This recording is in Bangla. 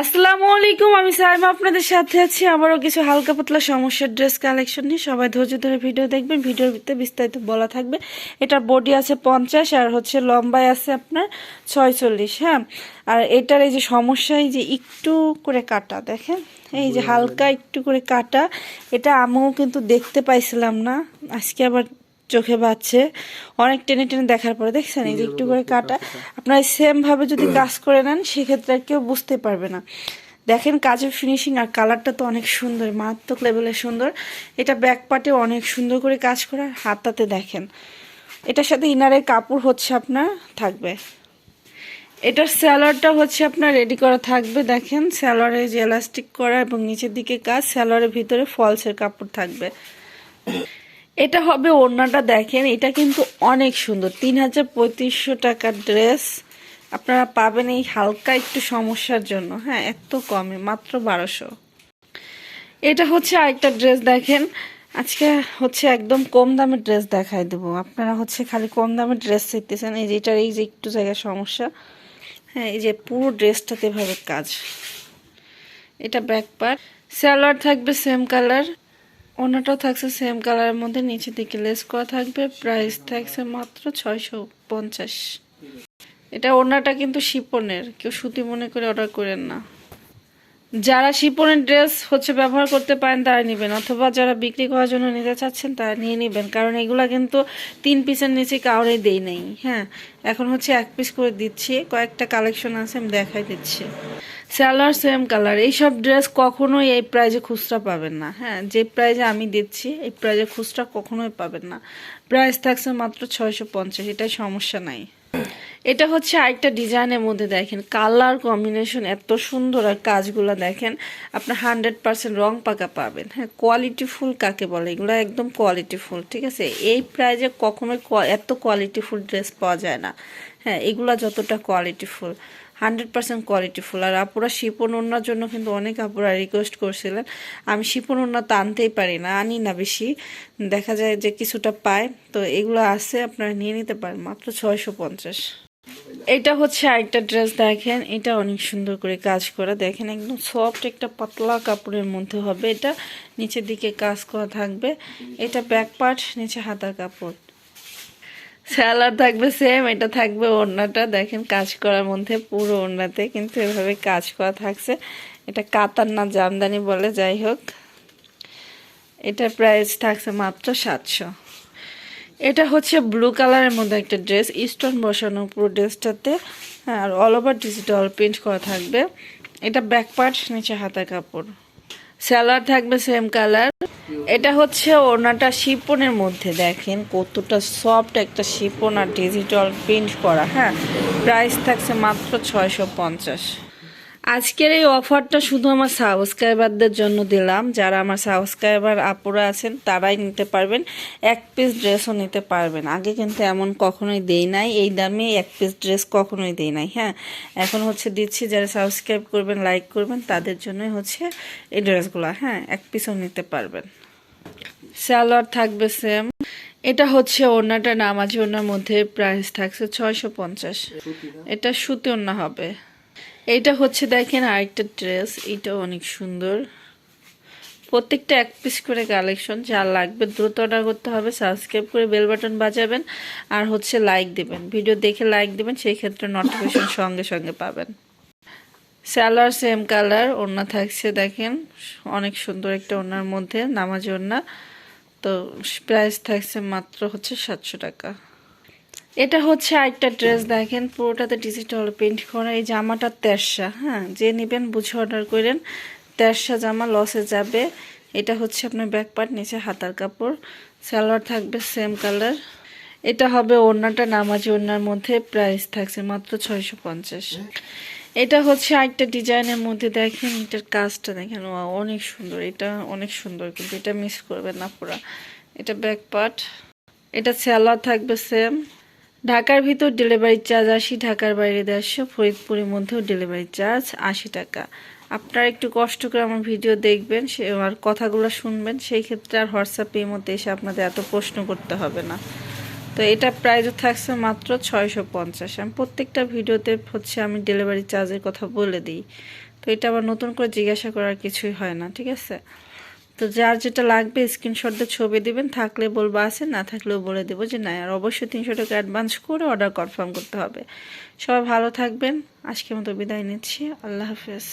আসসালামু আলাইকুম আমি সাইমা আপনাদের সাথে আছি। আবারও কিছু হালকা পাতলা সমস্যার ড্রেস কালেকশন নিয়ে। সবাই ধৈর্য ধরে ভিডিও দেখবেন ভিডিওর ভিতরে বিস্তারিত বলা থাকবে। এটার বডি আছে পঞ্চাশ আর হচ্ছে লম্বায় আছে আপনার ছয়চল্লিশ হ্যাঁ? আর এটার এই যে সমস্যা এই যে একটু করে কাটা দেখেন? এই যে হালকা একটু করে কাটা এটা আমিও কিন্তু দেখতে পাইছিলাম না। আজকে আবার চোখে বাচ্ছে অনেক টেনে টেনে দেখার পরে দেখছেন এই যে একটু করে কাটা। আপনারা সেম ভাবে যদি কাজ করে নেন সেক্ষেত্রে আর কেউ বুঝতে পারবে না। দেখেন কাজের ফিনিশিং আর কালারটা তো অনেক সুন্দর মারাত্মক লেভেলের সুন্দর। এটা ব্যাক পার্টে অনেক সুন্দর করে কাজ করা হাতাতে দেখেন। এটার সাথে ইনারের কাপড় হচ্ছে আপনার থাকবে। এটার স্যালোয়ারটা হচ্ছে আপনার রেডি করা থাকবে দেখেন। স্যালোয়ারে যে এলাস্টিক করা এবং নিচের দিকে কাজ স্যালোয়ারের ভিতরে ফলসের কাপড় থাকবে। এটা হবে ওড়নাটা দেখেন, এটা কিন্তু অনেক সুন্দর। তিন হাজার পঁয়ত্রিশশো টাকার ড্রেস। আপনারা পাবেন এই হালকা একটু সমস্যার জন্য। হ্যাঁ এত কমে, মাত্র বারোশো। এটা হচ্ছে আরেকটা ড্রেস দেখেন। আজকে হচ্ছে একদম কম দামের ড্রেস দেখাই দেবো। আপনারা হচ্ছে খালি কম দামের ড্রেস শিখতেছেন এই যে এটার, এই যে একটু জায়গায় সমস্যা। হ্যাঁ এই যে পুরো ড্রেসটাতে এভাবে কাজ। এটা ব্যাক পার্ট। স্যালোয়ার থাকবে সেম কালার। ওনাটাও থাকছে সেম কালারের মধ্যে নিচে দিকে লেস করা থাকবে প্রাইস থাকছে মাত্র ছয়শো পঞ্চাশ। এটা ওনাটা কিন্তু শিপনের, কেউ সুতি মনে করে অর্ডার করেন না। যারা শিপনের ড্রেস হচ্ছে ব্যবহার করতে পারেন, তারা নেবেন। অথবা যারা বিক্রি করার জন্য নিতে চাচ্ছেন, তারা নিয়ে নেবেন। কারণ এগুলা কিন্তু তিন পিসের নিচে কাউরে দেই নেই। হ্যাঁ এখন হচ্ছে এক পিস করে দিচ্ছি। কয়েকটা কালেকশন আছে, আমি দেখাই দিচ্ছি। Salwar same colour. এইসব ড্রেস কখনোই এই প্রাইজে খুচরা পাবেন না। হ্যাঁ যে প্রাইজে আমি দিচ্ছি, এই প্রাইজে খুচরা কখনোই পাবেন না। প্রাইস থাকছে মাত্র ছয়শো পঞ্চাশ, এটাই সমস্যা নাই। এটা হচ্ছে আরেকটা ডিজাইনের মধ্যে দেখেন, কালার কম্বিনেশন এত সুন্দর আর কাজগুলো দেখেন, আপনার হান্ড্রেড পারসেন্ট রং পাকা পাবেন। হ্যাঁ কোয়ালিটি ফুল কাকে বলে? এগুলো একদম কোয়ালিটি ফুল ঠিক আছে? এই প্রাইজে কখনোই এত কোয়ালিটি ফুল ড্রেস পাওয়া যায় না। হ্যাঁ এগুলো যতটা quality full hundred percent quality full আর আপুরা শিপন ওনার জন্য কিন্তু অনেক আপুরা রিকোয়েস্ট করছিলেন। আমি শিপন ওনা তো আনতেই পারি না, আনি না বেশি। দেখা যায় যে কিছুটা পায়, তো এগুলো আছে, আপনারা নিয়ে নিতে পারেন, মাত্র ছয়শো পঞ্চাশ। এটা হচ্ছে আরেকটা ড্রেস দেখেন, এটা অনেক সুন্দর করে কাজ করা। দেখেন একদম সফট একটা পাতলা কাপড়ের মধ্যে হবে এটা। নিচের দিকে কাজ করা থাকবে। এটা ব্যাক পার্ট নিচে হাতার কাপড়। স্যালার থাকবে সেম এটা থাকবে ওড়নাটা। দেখেন, কাজ করার মধ্যে পুরো ওড়নাতে কিন্তু এভাবে কাজ করা থাকছে। এটা কাতার না জামদানি বলে, যাই হোক। এটার প্রাইস থাকছে মাত্র সাতশো। এটা হচ্ছে ব্লু কালারের মধ্যে একটা ড্রেস স্টোন বসানো পুরো ড্রেসটাতে আর অল ওভার ডিজিটাল প্রিন্ট করা থাকবে। এটা ব্যাক পার্ট নিচে হাতা কাপড়। স্যালার থাকবে সেম কালার এটা হচ্ছে ওনাটা শিপনের মধ্যে, দেখেন কতটা সফট একটা শিপন আর ডিজিটাল প্রিন্ট করা হ্যাঁ? প্রাইস থাকছে মাত্র ছয়শো পঞ্চাশ। আজকের এই অফারটা শুধু আমার সাবস্ক্রাইবারদের জন্য দিলাম। যারা আমার সাবস্ক্রাইবার আপুরা আছেন, তারাই নিতে পারবেন। এক পিস ড্রেসও নিতে পারবেন। আগে কিন্তু এমন কখনোই দেই নাই। এই দামে এক পিস ড্রেস কখনোই দেই নাই হ্যাঁ? এখন হচ্ছে দিচ্ছি, যারা সাবস্ক্রাইব করবেন লাইক করবেন, তাদের জন্যই হচ্ছে এই ড্রেসগুলো হ্যাঁ? এক পিসও নিতে পারবেন। স্যালোয়ার থাকবে সেম এটা হচ্ছে ওড়নাটা নামাজি ওড়নার মধ্যে প্রাইস থাকছে ছয়শো পঞ্চাশ। এটা সুতি ওড়না হবে। এইটা হচ্ছে দেখেন আরেকটা ড্রেস এটা অনেক সুন্দর। প্রত্যেকটা এক পিস করে কালেকশন যা লাগবে দ্রুত অর্ডার করতে হবে সাবস্ক্রাইব করে বেল বাটন বাজাবেন, আর হচ্ছে লাইক দিবেন। ভিডিও দেখে লাইক দিবেন, সেই ক্ষেত্রে নোটিফিকেশন সঙ্গে সঙ্গে পাবেন। স্যালার সেম কালার ওড়না থাকছে দেখেন, অনেক সুন্দর একটা ওড়নার মধ্যে, নামাজি ওড়না। তো প্রাইস থাকছে মাত্র হচ্ছে সাতশো টাকা। এটা হচ্ছে আরেকটা ড্রেস দেখেন, পুরোটাতে ডিজিটাল প্রিন্ট করা। এই জামাটা তেরশা হ্যাঁ যে নেবেন বুঝে অর্ডার করেন। তেরশা জামা লসে যাবে। এটা হচ্ছে আপনার ব্যাক পার্ট নিচে হাতার কাপড়। সালোয়ার থাকবে সেম কালার এটা হবে ওড়নাটা নামাজি ওড়নার মধ্যে প্রাইস থাকছে মাত্র ছয়শো পঞ্চাশ। এটা হচ্ছে আরেকটা ডিজাইনের মধ্যে দেখেন, এটার কাজটা দেখেন অনেক সুন্দর, এটা অনেক সুন্দর, কিন্তু এটা মিস করবেন না পুরা। এটা ব্যাক পার্ট এটা স্যালার থাকবে সেম ঢাকার ভিতর ডেলিভারি চার্জ আশি ঢাকার বাইরে দেড়শো ফরিদপুরের মধ্যেও ডেলিভারি চার্জ আশি টাকা। আপনারা একটু কষ্ট করে আমার ভিডিও দেখবেন, সে আর কথাগুলো শুনবেন, সেই ক্ষেত্রে আর হোয়াটসঅ্যাপে মধ্যে এসে আপনাদের এত প্রশ্ন করতে হবে না। তো এটা প্রাইস থাকছে মাত্র ছয়শো পঞ্চাশ। আমি প্রত্যেকটা ভিডিওতে হচ্ছে আমি ডেলিভারি চার্জের কথা বলে দিই। তো এটা আবার নতুন করে জিজ্ঞাসা করার কিছুই হয় না, ঠিক আছে? তো যার যেটা লাগবে স্ক্রিনশট দিয়ে ছবি দিবেন, থাকলে বলব আছে, না থাকলেও বলে দেবো যে না, আর অবশ্যই তিনশো টাকা অ্যাডভান্স করে অর্ডার কনফার্ম করতে হবে। সবাই ভালো থাকবেন, আজকের মতো বিদায় নিচ্ছি, আল্লাহ হাফেজ।